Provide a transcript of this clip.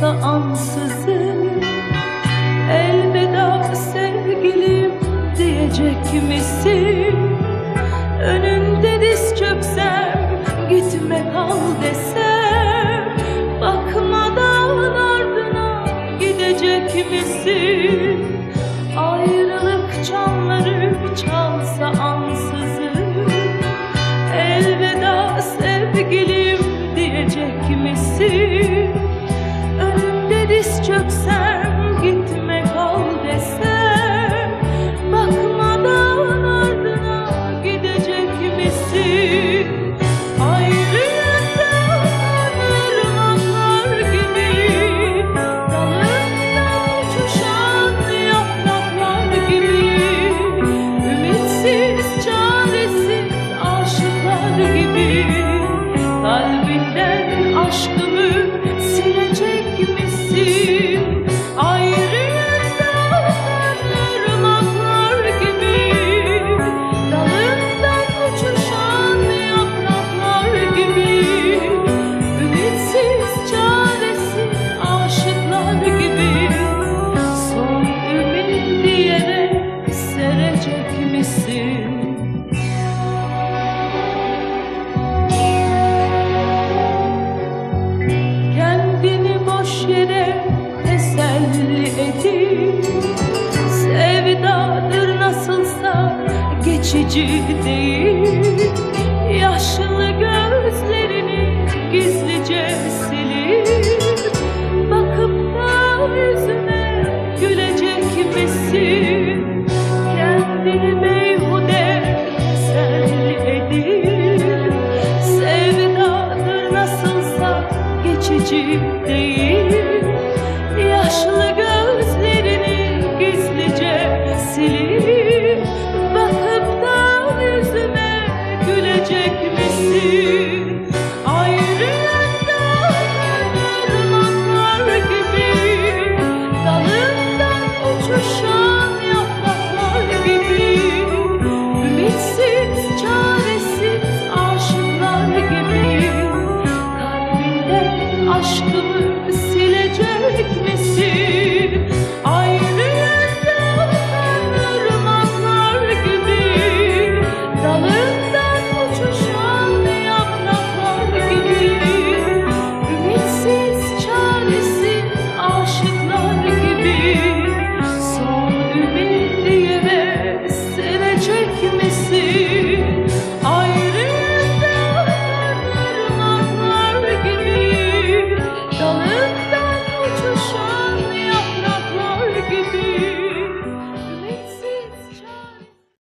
çalsa ansızın Elveda sevgilim diyecek misin? Önünde diz çöksem gitme kal desem Bakmadan ardına gidecek misin? Ayrılık çanları çalsa ansızın Önümde teselli nasılsa geçici değil. Yaşlı gözlerini gizlice silip Bakıp da yüzüme gülecek misin? Kendini beyhude teselli edip Sevdadır nasılsa geçici değil Yaşlı